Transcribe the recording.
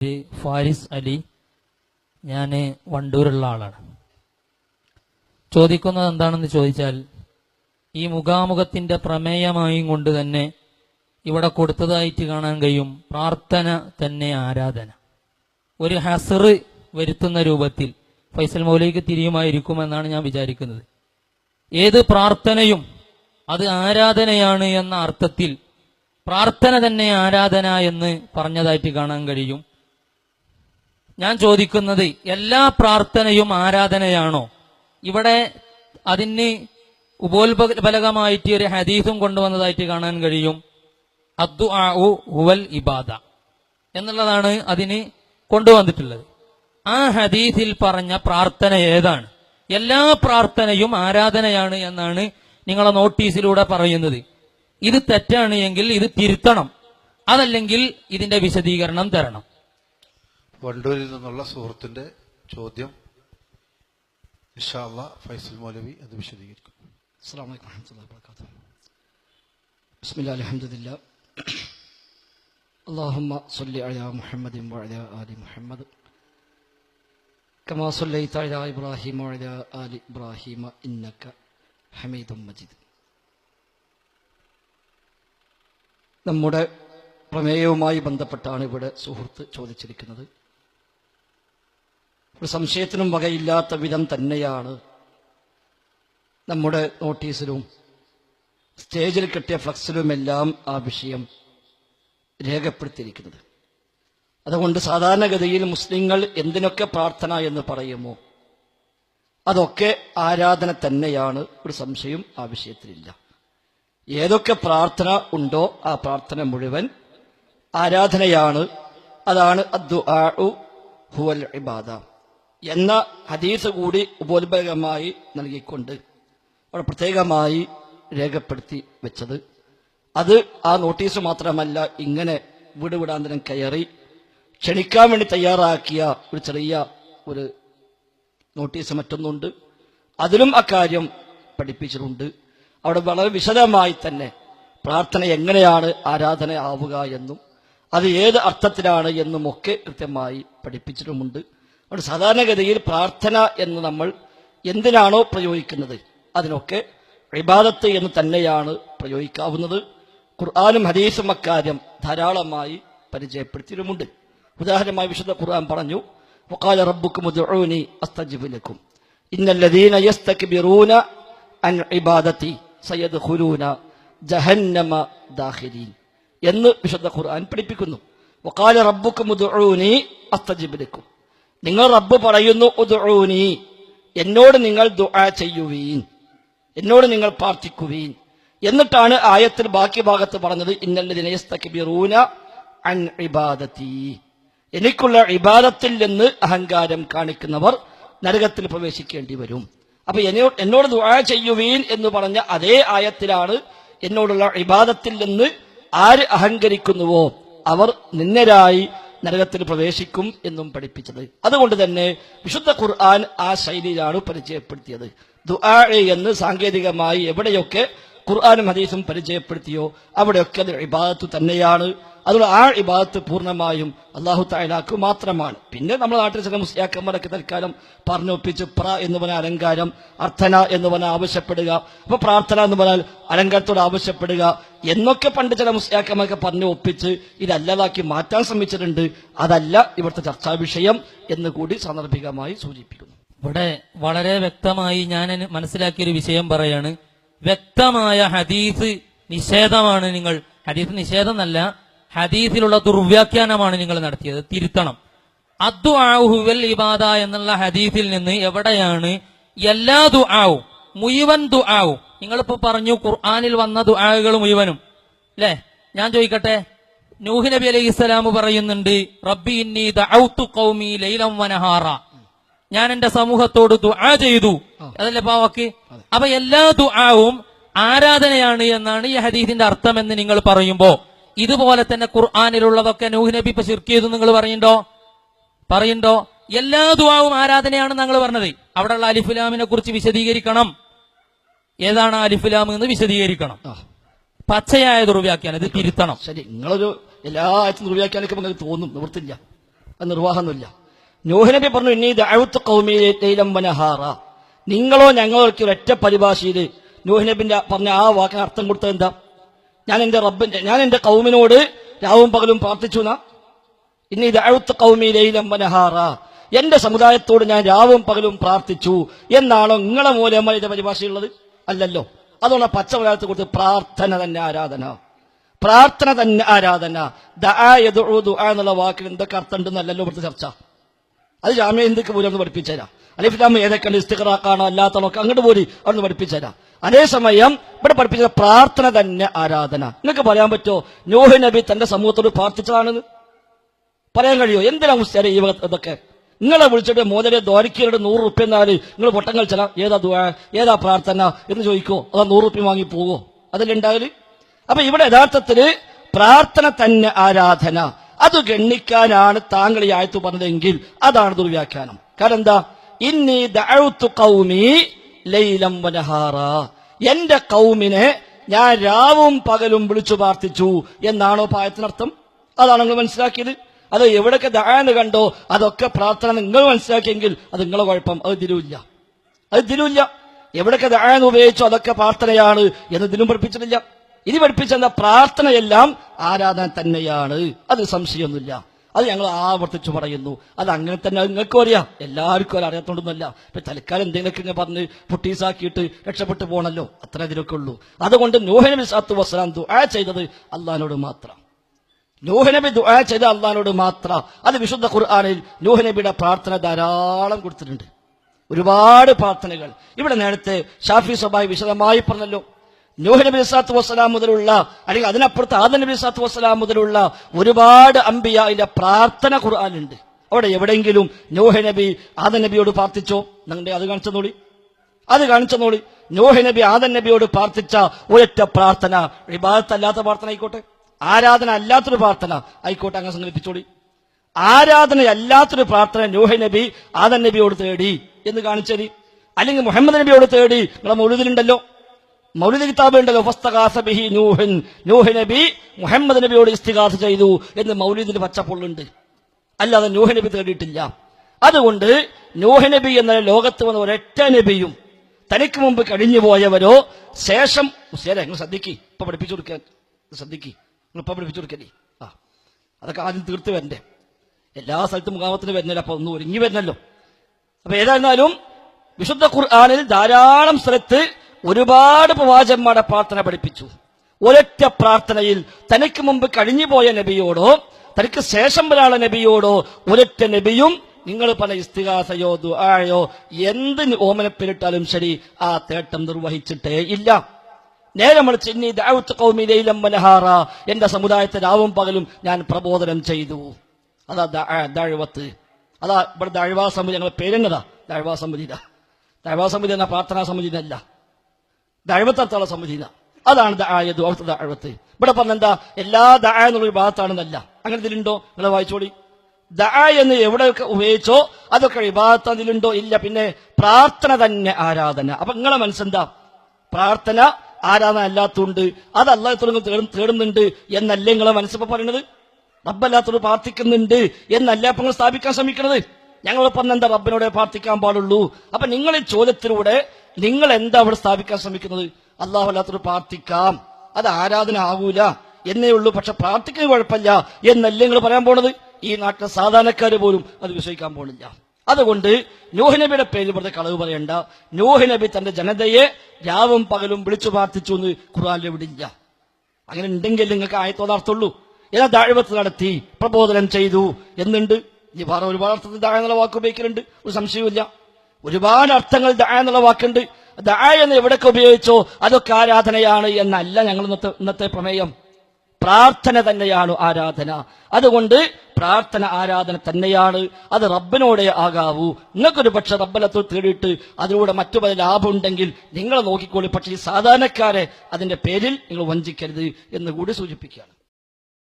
ഫാരിസ് അലി ഞാൻ വണ്ടൂരുള്ള ആളാണ്. ചോദിക്കുന്നത് എന്താണെന്ന് ചോദിച്ചാൽ ഈ മുഖാമുഖത്തിന്റെ പ്രമേയമായും കൊണ്ട് തന്നെ ഇവിടെ കൊടുത്തതായിട്ട് കാണാൻ കഴിയും പ്രാർത്ഥന തന്നെ ആരാധന. ഒരു ഹസർ വരുത്തുന്ന രൂപത്തിൽ ഫൈസൽ മൗലയ്ക്ക് തിരിയുമായിരിക്കുമെന്നാണ് ഞാൻ വിചാരിക്കുന്നത്. ഏത് പ്രാർത്ഥനയും അത് ആരാധനയാണ് എന്ന അർത്ഥത്തിൽ പ്രാർത്ഥന തന്നെ ആരാധന എന്ന് പറഞ്ഞതായിട്ട് കാണാൻ കഴിയും. ഞാൻ ചോദിക്കുന്നത് എല്ലാ പ്രാർത്ഥനയും ആരാധനയാണോ? ഇവിടെ അതിന് ഉപോത്ബലകമായിട്ട് ഒരു ഹദീസും കൊണ്ടുവന്നതായിട്ട് കാണാൻ കഴിയും. അദ്ദു ഹുവൽ ഇബാദ. എന്നുള്ളതാണ് അതിന് കൊണ്ടുവന്നിട്ടുള്ളത്. ആ ഹദീസിൽ പറഞ്ഞ പ്രാർത്ഥന ഏതാണ്? എല്ലാ പ്രാർത്ഥനയും ആരാധനയാണ് എന്നാണ് നിങ്ങളെ നോട്ടീസിലൂടെ പറയുന്നത്. ഇത് തെറ്റാണ് എങ്കിൽ ഇത് തിരുത്തണം. അതല്ലെങ്കിൽ ഇതിന്റെ വിശദീകരണം തരണം. വണ്ടൂരിൽ നിന്നുള്ള സുഹൃത്തിന്റെ ചോദ്യം ഇഷാല്ല ഫൈസൽ മൗലവി അത് വിശദീകരിക്കും السلام عليكم ورحمة الله وبركاته بسم الله الحمد لله اللهم صل على محمد وعلى آل محمد كما صليت على إبراهيم وعلى آل إبراهيم إنك حميد مجيد നമ്മുടെ പ്രമേയവുമായി ബന്ധപ്പെട്ടാണ് ഇവിടെ സുഹൃത്ത് ചോദിച്ചിരിക്കുന്നത് ഒരു സംശയത്തിനും വകയില്ലാത്ത വിധം തന്നെയാണ് നമ്മുടെ നോട്ടീസിലും സ്റ്റേജിൽ കിട്ടിയ ഫ്ലക്സിലുമെല്ലാം ആ വിഷയം രേഖപ്പെടുത്തിയിരിക്കുന്നത്. അതുകൊണ്ട് സാധാരണഗതിയിൽ മുസ്ലിങ്ങൾ എന്തിനൊക്കെ പ്രാർത്ഥന എന്ന് പറയുമോ അതൊക്കെ ആരാധന തന്നെയാണ് ഒരു സംശയം ആ വിഷയത്തിലില്ല. ഏതൊക്കെ പ്രാർത്ഥന ഉണ്ടോ ആ പ്രാർത്ഥന മുഴുവൻ ആരാധനയാണ് അതാണ് അദ്ദുആഉ ഹുവൽ ഇബാദ. എന്ന ഹദീസ് കൂടി ഉപോത്ബലകമായി നൽകിക്കൊണ്ട് അവിടെ പ്രത്യേകമായി രേഖപ്പെടുത്തി വെച്ചത്. അത് ആ നോട്ടീസ് മാത്രമല്ല ഇങ്ങനെ വീട് വിടാന്തരം കയറി ക്ഷണിക്കാൻ വേണ്ടി തയ്യാറാക്കിയ ഒരു ചെറിയ ഒരു നോട്ടീസ് മറ്റൊന്നുണ്ട്. അതിലും അക്കാര്യം പഠിപ്പിച്ചിട്ടുണ്ട്. അവിടെ വളരെ വിശദമായി തന്നെ പ്രാർത്ഥന എങ്ങനെയാണ് ആരാധന ആവുക എന്നും അത് ഏത് അർത്ഥത്തിലാണ് എന്നും ഒക്കെ കൃത്യമായി പഠിപ്പിച്ചിട്ടുമുണ്ട്. അതുകൊണ്ട് സാധാരണഗതിയിൽ പ്രാർത്ഥന എന്ന് നമ്മൾ എന്തിനാണോ പ്രയോഗിക്കുന്നത് അതിനൊക്കെ ഇബാദത്ത് എന്ന് തന്നെയാണ് പ്രയോഗിക്കാവുന്നത് ഖുർആാനും ഹദീസും അക്കാര്യം ധാരാളമായി പരിചയപ്പെടുത്തിയിട്ടുമുണ്ട് ഉദാഹരണമായി വിശുദ്ധ ഖുർആൻ പറഞ്ഞു وقال ربكم ادعوني استجب لكم ان الذين يستكبرون عن عبادتي سيدخلون جهنم داخلين എന്ന് വിശുദ്ധ ഖുർആൻ പഠിപ്പിക്കുന്നു വക്കാല റബ്ബുക്കും ഉദ്ഊനി അസ്തജിബ് ലക്കും നിങ്ങൾ റബ്ബ് പറയുന്നു ഉദൂനി എന്നോട് നിങ്ങൾ ദുആ ചെയ്യുവീൻ. എന്നോട് നിങ്ങൾ പ്രാർത്ഥിക്കുവീൻ. എന്നിട്ടാണ് ആയത്തിൽ ബാക്കി ഭാഗത്ത് പറഞ്ഞത് ഇന്നല്ലതിനൂന അൻ ഇബാദത്തി. എനിക്കുള്ള ഇബാദത്തിൽ നിന്ന് അഹങ്കാരം കാണിക്കുന്നവർ നരകത്തിൽ പ്രവേശിക്കേണ്ടി വരും. അപ്പൊ എന്നോട് എന്നോട് ദുആ ചെയ്യുവീൻ എന്ന് പറഞ്ഞ അതേ ആയത്തിലാണ് എന്നോടുള്ള ഇബാദത്തിൽ നിന്ന് ആര് അഹങ്കരിക്കുന്നുവോ? അവർ നിന്നരായി നരകത്തിൽ പ്രവേശിക്കും എന്നും പഠിപ്പിച്ചത്. അതുകൊണ്ട് തന്നെ വിശുദ്ധ ഖുർആൻ ആ ശൈലിയിലാണ് പരിചയപ്പെടുത്തിയത്. ദുആ എന്ന് സാങ്കേതികമായി എവിടെയൊക്കെ ഖുർആാനും ഹദീസും പരിചയപ്പെടുത്തിയോ? അവിടെയൊക്കെ അത് ഇബാദത്ത് തന്നെയാണ്. അതുകൊണ്ട് ആ ഇബാദത്ത് പൂർണമായും അള്ളാഹു താലാക്ക് മാത്രമാണ്. പിന്നെ നമ്മൾ നാട്ടിൽ ചില മുസ്ലിയാക്കന്മാരൊക്കെ തൽക്കാലം പറഞ്ഞൊപ്പിച്ച് പ്ര എന്ന് പറഞ്ഞ അലങ്കാരം അർത്ഥന എന്ന് പറഞ്ഞാൽ ആവശ്യപ്പെടുക. അപ്പൊ പ്രാർത്ഥന എന്ന് പറഞ്ഞാൽ അലങ്കാരത്തോട് ആവശ്യപ്പെടുക എന്നൊക്കെ പണ്ട് ചില മുസ്ലിയാക്കന്മാരൊക്കെ പറഞ്ഞു ഒപ്പിച്ച് ഇതല്ലതാക്കി മാറ്റാൻ ശ്രമിച്ചിട്ടുണ്ട്. അതല്ല ഇവിടുത്തെ ചർച്ചാ വിഷയം എന്ന് കൂടി സാന്ദർഭികമായി സൂചിപ്പിക്കുന്നു. ഇവിടെ വളരെ വ്യക്തമായി ഞാൻ മനസ്സിലാക്കിയൊരു വിഷയം പറയാണ്. വ്യക്തമായ ഹദീസ് നിഷേധമാണ് നിങ്ങൾ ഹദീസ് നിഷേധം എന്നല്ല ഹദീസിലുള്ള ദുർവ്യാഖ്യാനമാണ് നിങ്ങൾ നടത്തിയത്. തിരുത്തണം. അദ്ദു ആഹുവൽ ഇബാദ എന്നുള്ള ഹദീസിൽ നിന്ന് എവിടെയാണ് എല്ലാ ദുആവും മുഴുവൻ ദുആവും നിങ്ങളിപ്പോ പറഞ്ഞു ഖുർആാനിൽ വന്ന ദുആകൾ മുഴുവനും അല്ലേ ഞാൻ ചോദിക്കട്ടെ? നൂഹ് നബി അലൈഹി സ്വലാമു പറയുന്നുണ്ട് റബ്ബി ഇന്നി ദഅൗതു ഖൗമി ലൈലം വനഹാറ ഞാൻ എന്റെ സമൂഹത്തോട് ദുആ ചെയ്തു. അതല്ലേ പാവാക്ക്? അപ്പൊ എല്ലാ ദുആവും ആരാധനയാണ് എന്നാണ് ഈ ഹദീസിന്റെ അർത്ഥം എന്ന് നിങ്ങൾ പറയുമ്പോ. ഇതുപോലെ തന്നെ ഖുർആാനിലുള്ളതൊക്കെ നൂഹ് നബി ഇപ്പൊ ശിർക്ക് ചെയ്തു നിങ്ങൾ പറയുണ്ടോ പറയുണ്ടോ എല്ലാ ദുആവും ആരാധനയാണ് ഞങ്ങൾ പറഞ്ഞത്. അവിടെയുള്ള അലിഫുലാമിനെ കുറിച്ച് വിശദീകരിക്കണം. ഏതാണ് അലിഫുലാം എന്ന് വിശദീകരിക്കണം. പച്ചയായ ദുർവ്യാഖ്യാനം ഇത് തിരുത്തണം. ശരി നിങ്ങളൊരു എല്ലാ ആഴ്ച നിർവ്യാഖ്യാനിക്കുമ്പോൾ നിങ്ങൾക്ക് തോന്നും. നിവൃത്തില്ല. അത് നിർവാഹമൊന്നുമില്ല. നോഹിനബി പറഞ്ഞു ഇനി ദഴുത്ത് കൗമിയിലേലം വനഹാറ. നിങ്ങളോ ഞങ്ങളോ ഒറ്റ പരിഭാഷയിൽ നോഹിനബിന്റെ പറഞ്ഞ ആ വാക്കിന് അർത്ഥം കൊടുത്തത് എന്താ? ഞാൻ എന്റെ റബ്ബിന്റെ ഞാൻ എന്റെ കൗമിനോട് രാവും പകലും പ്രാർത്ഥിച്ചു എന്നാ ഇനി ദഴുത്ത് കൗമിയിലേലം വനഹാറ. എന്റെ സമുദായത്തോട് ഞാൻ രാവും പകലും പ്രാർത്ഥിച്ചു. എന്നാണോ നിങ്ങളെ മൂലമായ പരിഭാഷയുള്ളത് അല്ലല്ലോ. അതുകൊണ്ട് പച്ച മലയാളത്തിൽ കൊടുത്ത് പ്രാർത്ഥന തന്നെ ആരാധന. പ്രാർത്ഥന തന്നെ ആരാധന. ദ എന്നുള്ള വാക്കിൽ എന്തൊക്കെ അർത്ഥം ഉണ്ടെന്നല്ലല്ലോ ഇവിടുത്തെ ചർച്ച. അത് ജാമ്യ ഹിന്ദുക്ക് പോലും ഒന്ന് പഠിപ്പിച്ചുതരാം അലിഫിലാമ ഏതൊക്കെ ഇസ്തിഖറാക്കാണോ അല്ലാത്തണോ അങ്ങോട്ട് പോലും അവിടുന്ന് പഠിപ്പിച്ചുതരാം അതേസമയം ഇവിടെ പഠിപ്പിച്ച പ്രാർത്ഥന തന്നെ ആരാധന. നിങ്ങൾക്ക് പറയാൻ പറ്റുമോ? നോഹ് നബി തന്റെ സമൂഹത്തോട് പ്രാർത്ഥിച്ചതാണെന്ന്? പറയാൻ കഴിയോ എന്തിനാ മുസ്ലിം ഈ ഇതൊക്കെ? നിങ്ങളെ വിളിച്ചിട്ട് മോദരെ ദ്വാരിക്കരുടെ നൂറ് റുപ്യ എന്നാൽ നിങ്ങൾ പൊട്ടം കളിച്ചാ ഏതാ ദ്വാ ഏതാ പ്രാർത്ഥന എന്ന് ചോദിക്കോ? അതാ നൂറ് റുപ്യ വാങ്ങി പോവോ? അതല്ലേ ഉണ്ടാകൽ? അപ്പൊ ഇവിടെ യഥാർത്ഥത്തിൽ പ്രാർത്ഥന തന്നെ ആരാധന. അത് ഗണ്ണിക്കാനാണ് താങ്കൾ ഈ ആയത്ത് പറഞ്ഞതെങ്കിൽ അതാണ് ദുർവ്യാഖ്യാനം. കാരണം എന്താ ഇന്നി ദഴുത്തു ഖൗമി ലൈലം വനഹാറ. എന്റെ കൗമിനെ ഞാൻ രാവും പകലും വിളിച്ചു പ്രാർത്ഥിച്ചു എന്നാണോ പായത്തിനർത്ഥം? അതാണ് നിങ്ങൾ മനസ്സിലാക്കിയത്. അത് എവിടെയൊക്കെ ദാന്ന് കണ്ടോ അതൊക്കെ പ്രാർത്ഥന നിങ്ങൾ മനസ്സിലാക്കിയെങ്കിൽ അത് നിങ്ങളെ കുഴപ്പം. അത് തിരുവില്ല അത് തിരുവില്ല എവിടെയൊക്കെ ദാന്ന് ഉപയോഗിച്ചോ അതൊക്കെ പ്രാർത്ഥനയാണ് എന്ന് ദിനം പഠിപ്പിച്ചിട്ടില്ല. ഇനി പഠിപ്പിച്ചെന്ന പ്രാർത്ഥനയെല്ലാം ആരാധന തന്നെയാണ്. അത് സംശയമൊന്നുമില്ല. അത് ഞങ്ങൾ ആവർത്തിച്ചു പറയുന്നു. അത് അങ്ങനെ തന്നെ നിങ്ങൾക്കും അറിയാം. എല്ലാവർക്കും അറിയാത്തോണ്ടൊന്നുമല്ല. ഇപ്പൊ തൽക്കാലം എന്തെങ്കിലുമൊക്കെ ഇങ്ങനെ പറഞ്ഞ് പൊട്ടീസാക്കിയിട്ട് രക്ഷപ്പെട്ടു പോകണല്ലോ അത്ര ഇതിലൊക്കെ ഉള്ളൂ. അതുകൊണ്ട് നൂഹനബി സാത്തു വസ്സലാം ദുആ ചെയ്തത് അള്ളഹാനോട് മാത്രം. നൂഹനബി ദുആ ചെയ്ത അള്ളഹാനോട് മാത്രം. അത് വിശുദ്ധ ഖുർആാനിൽ നൂഹനബിയുടെ പ്രാർത്ഥന ധാരാളം കൊടുത്തിട്ടുണ്ട്. ഒരുപാട് പ്രാർത്ഥനകൾ. ഇവിടെ നേരത്തെ ഷാഫി സബായി വിശദമായി പറഞ്ഞല്ലോ. നൂഹ് നബി സാത്തു വസ്സലാം മുതലുള്ള അല്ലെങ്കിൽ അതിനപ്പുറത്ത് ആദ നബി സാത്തു വസ്സലാം മുതലുള്ള ഒരുപാട് അമ്പിയായിലെ പ്രാർത്ഥന ഖുർആാനുണ്ട് അവിടെ എവിടെയെങ്കിലും നോഹ നബി നബിയോട് പ്രാർത്ഥിച്ചോ? നിങ്ങളുടെ അത് കാണിച്ചു നോളി അത് കാണിച്ചതോളി നോഹ നബി ആദൻ നബിയോട് പ്രാർത്ഥിച്ച ഒരൊറ്റ പ്രാർത്ഥന വിഭാഗത്തല്ലാത്ത പ്രാർത്ഥന ആയിക്കോട്ടെ. ആരാധന അല്ലാത്തൊരു പ്രാർത്ഥന ആയിക്കോട്ടെ അങ്ങനെ സങ്കല്പിച്ചോളി ആരാധനയല്ലാത്തൊരു പ്രാർത്ഥന നോഹ നബി ആദൻ നബിയോട് തേടി എന്ന് കാണിച്ചേരി അല്ലെങ്കിൽ മുഹമ്മദ് നബിയോട് തേടി നിങ്ങളെ മൗലിദിലുണ്ടല്ലോ. മൗലിദ് കിതാബ് ഉണ്ടല്ലോ. ഫസ്തഗാസ നൂഹൻ നൂഹ് നബി മുഹമ്മദ് നബിയോട് ഇസ്തിഗാസ ചെയ്തു എന്ന് മൗലിദിന് പച്ചപ്പൊള്ളുണ്ട്. അല്ലാതെ നൂഹ് നബി തേടിയിട്ടില്ല. അതുകൊണ്ട് നൂഹ് നബി എന്ന ലോകത്ത് വന്ന ഒരൊറ്റ നബിയും തനിക്ക് മുമ്പ് കഴിഞ്ഞു പോയവരോ ശേഷം ശരി നിങ്ങൾ ശ്രദ്ധിക്കി. ഇപ്പൊ പഠിപ്പിച്ചു കൊടുക്കാൻ. ശ്രദ്ധിക്കി. നിങ്ങൾ ഇപ്പൊ പഠിപ്പിച്ചു കൊടുക്കല്ലേ? ആ. അതൊക്കെ ആദ്യം തീർത്ത് വരണ്ടേ. എല്ലാ സ്ഥലത്തും മുഖാമത്തിന് വരുന്നില്ല അപ്പൊ ഒന്ന് ഒരുങ്ങി വരുന്നല്ലോ അപ്പൊ ഏതായിരുന്നാലും വിശുദ്ധ ഖുർആാനിൽ ധാരാളം സ്ഥലത്ത് ഒരുപാട് പ്രവാചന്മാരെ പ്രാർത്ഥന പഠിപ്പിച്ചു. ഒരൊറ്റ പ്രാർത്ഥനയിൽ തനിക്ക് മുമ്പ് കഴിഞ്ഞുപോയ നബിയോടോ തനിക്ക് ശേഷം വരാള നബിയോടോ ഒരൊറ്റ നബിയും നിങ്ങൾ പല ഇസ്തിഹാസയോ ദുആയോ എന്ത് ഓമനപ്പെരിട്ടാലും ശരി ആ തേട്ടം നിർവഹിച്ചിട്ടേ ഇല്ല. നേരെ മറിച്ച് ഇനി ഖൗമി ലൈലം വനഹാറ എന്റെ സമുദായത്തെ രാവും പകലും ഞാൻ പ്രബോധനം ചെയ്തു. അതാ ദഅവത്ത്. അതാ ഇവിടെ ദഴവാ സമിതി ഞങ്ങളെ പേരെന്നതാ ദഴവാ സമിതി ദഴവാ സമിതി എന്ന പ്രാർത്ഥനാ സമിതി അല്ല ദഴവത്തർത്തുള്ള സമിതി അതാണ് ദായത് ദഴവത്ത് ഇവിടെ പറഞ്ഞെന്താ? എല്ലാ ദാ എന്നുള്ളൊരു ഭാഗത്താണെന്നല്ല. അങ്ങനെ ഇതിലുണ്ടോ? നിങ്ങൾ വായിച്ചോളി. ദ എന്ന് എവിടെയൊക്കെ ഉപയോഗിച്ചോ അതൊക്കെ വിഭാഗത്ത് അതിലുണ്ടോ? ഇല്ല. പിന്നെ പ്രാർത്ഥന തന്നെ ആരാധന. അപ്പൊ നിങ്ങളെ മനസ്സെന്താ? പ്രാർത്ഥന ആരാധന അല്ലാത്തതുണ്ട് അത് അല്ലാത്തവർക്ക് തേടുന്നുണ്ട് എന്നല്ലേ നിങ്ങളെ മനസ്സിപ്പോ പറയണത്? റബ്ബല്ലാത്തവർ പ്രാർത്ഥിക്കുന്നുണ്ട് എന്നല്ല അപ്പൊ നിങ്ങൾ സ്ഥാപിക്കാൻ ശ്രമിക്കണത്? ഞങ്ങൾ പറഞ്ഞ എന്താ റബ്ബിനോടെ പ്രാർത്ഥിക്കാൻ പാടുള്ളൂ. അപ്പൊ നിങ്ങൾ ചോദ്യത്തിലൂടെ നിങ്ങൾ എന്താ അവിടെ സ്ഥാപിക്കാൻ ശ്രമിക്കുന്നത്? അള്ളാഹു അല്ലാത്തൊരു പ്രാർത്ഥിക്കാം അത് ആരാധന ആകൂല എന്നേ ഉള്ളൂ. പക്ഷെ പ്രാർത്ഥിക്കുന്ന കുഴപ്പമില്ല എന്നല്ലേ നിങ്ങൾ പറയാൻ പോണത്? ഈ നാട്ടിലെ സാധാരണക്കാർ പോലും അത് വിശ്വസിക്കാൻ പോണില്ല. അതുകൊണ്ട് നൂഹ് നബിയുടെ പേരിൽ വെറുതെ കളവ് പറയണ്ട. നൂഹ് നബി തന്റെ ജനതയെ രാവും പകലും വിളിച്ചു പ്രാർത്ഥിച്ചു എന്ന് ഖുർആാനിൽ വിടില്ല അങ്ങനെ ഉണ്ടെങ്കിൽ നിങ്ങൾക്ക് ആയത്തോതാർത്ഥുള്ളൂ ഏതാ ദാഴ്വത്ത് നടത്തി പ്രബോധനം ചെയ്തു എന്നുണ്ട്. ഇനി വേറെ ഒരുപാട് അർത്ഥത്തിൽ ദാഴ എന്നുള്ള വാക്ക് ഉപയോഗിക്കലുണ്ട് ഒരു സംശയവുമില്ല. ഒരുപാട് അർത്ഥങ്ങൾ ദ എന്നുള്ള വാക്കുണ്ട്. ദ എന്ന് എവിടൊക്കെ ഉപയോഗിച്ചോ അതൊക്കെ ആരാധനയാണ് എന്നല്ല ഞങ്ങൾ ഇന്നത്തെ പ്രമേയം. പ്രാർത്ഥന തന്നെയാണ് ആരാധന. അതുകൊണ്ട് പ്രാർത്ഥന ആരാധന തന്നെയാണ്. അത് റബ്ബിനോടെ ആകാവൂ. നിങ്ങൾക്കൊരു പക്ഷെ റബ്ബലത്ത് തേടിയിട്ട് അതിലൂടെ മറ്റു പല ലാഭം ഉണ്ടെങ്കിൽ നിങ്ങൾ നോക്കിക്കോളൂ. പക്ഷേ ഈ സാധാരണക്കാരെ അതിന്റെ പേരിൽ നിങ്ങൾ വഞ്ചിക്കരുത് എന്ന് കൂടി സൂചിപ്പിക്കുകയാണ്.